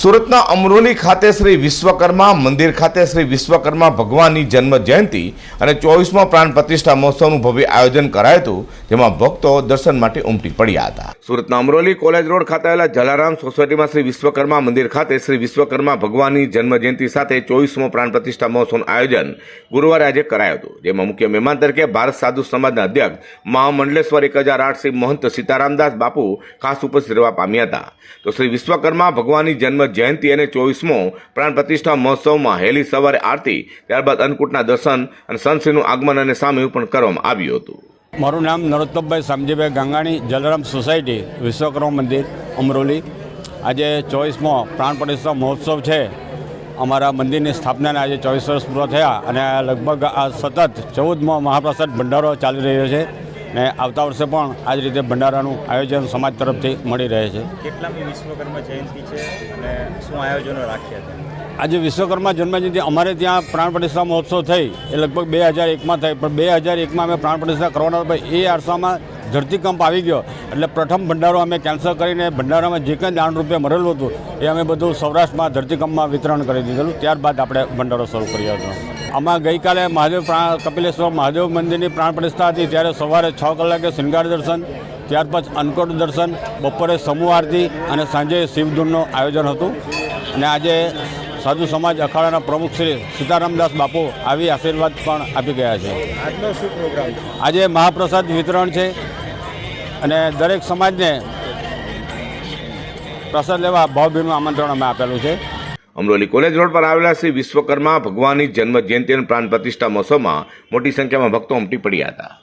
સુરતના અમરોલી ખાતે શ્રી વિશ્વકર્મા, મંદિર ખાતે શ્રી વિશ્વકર્મા ભગવાનની જન્મ જયંતિ અને ચોવીસમો પ્રાણ પ્રતિષ્ઠા મહોત્સવનું ભવ્ય આયોજન કરાયું હતું, જેમાં ભક્તો દર્શન માટે ઉમટી પડ્યા હતા. સુરતના અમરોલી કોલેજ રોડ ખાતે આવેલા જલારામ સોસાયટીમાં શ્રી વિશ્વકર્મા મંદિર ખાતે શ્રી વિશ્વકર્મા ભગવાનની જન્મ જયંતિ સાથે ચોવીસમો પ્રાણ પ્રતિષ્ઠા મહોત્સવનું આયોજન ગુરુવારે આજે કરાયું હતું, જેમાં મુખ્ય મહેમાન તરીકે ભારત સાધુ સમાજના અધ્યક્ષ મહામંડલેશ્વર એક હજાર આઠ શ્રી મહંત સીતારામદાસ બાપુ ખાસ ઉપસ્થિત રહેવા પામ્યા હતા. તો શ્રી વિશ્વકર્મા ભગવાનની જન્મ જયંતિ અને ચોવીસમો પ્રાણ પ્રતિષ્ઠા મહોત્સવમાં હેલી સવારે આરતી, ત્યારબાદ અન્નકૂટના દર્શન અને સંતશ્રીનું આગમન અને સામે પણ કરવામાં આવ્યું હતું. મારું નામ નરોત્તમભાઈ શામજીભાઈ ગંગાણી, જલરામ સોસાયટી, વિશ્વકર્મા મંદિર, અમરોલી. આજે ચોવીસમો પ્રાણ પ્રતિષ્ઠા મહોત્સવ છે. અમારા મંદિરની સ્થાપનાને આજે ચોવીસ વર્ષ પૂરા થયા અને લગભગ આ સતત ચૌદમો મહાપ્રસાદ ભંડારો ચાલી રહ્યો છે. ને આવતા વર્ષે પણ આ જ રીતે ભંડારાનું આયોજન સમાજ તરફથી મળી રહે છે. કેટલામી વિશ્વકર્મા જયંતિ છે અને શું આયોજનો રાખ્યા છે? આજે વિશ્વકર્મા જન્મજયંતિ અમારે ત્યાં પ્રાણ પ્રતિષ્ઠા મહોત્સવ થઈ એ લગભગ બે હજાર એકમાં થઈ પણ બે હજાર એકમાં અમે પ્રાણ પ્રતિષ્ઠા કરવાના એ અરસામાં ધરતીકંપ આવી ગયો. એટલે પ્રથમ ભંડારો અમે કેન્સલ કરીને ભંડારામાં જે કંઈ દાણ રૂપે મળેલું હતું એ અમે બધું સૌરાષ્ટ્રમાં ધરતીકંપમાં વિતરણ કરી દીધેલું. ત્યારબાદ આપણે ભંડારો શરૂ કર્યો હતો. આમાં ગઈકાલે મહાદેવ પ્રાણ કપિલેશ્વર મહાદેવ મંદિરની પ્રાણ પ્રતિષ્ઠા હતી. ત્યારે સવારે છ કલાકે શૃંગાર દર્શન ત્યારબાદ અન્નકોટ દર્શન બપોરે સમૂહ આરતી અને સાંજે શિવધૂનનું આયોજન હતું. અને આજે સાધુ સમાજ અખાડાના પ્રમુખ શ્રી સીતારામદાસ બાપુ આવી આશીર્વાદ પણ આપી ગયા છે. આજે મહાપ્રસાદ વિતરણ છે. અને દરેક સમાજને પ્રસાદ લેવા ભાવભીનું આમંત્રણ અમે આપેલું છે. અમરોલી કોલેજ રોડ પર આવેલા શ્રી વિશ્વકર્મા ભગવાનની જન્મ જયંતિ પ્રાણ પ્રતિષ્ઠા મહોત્સવમાં મોટી સંખ્યામાં ભક્તો ઉમટી પડ્યા હતા.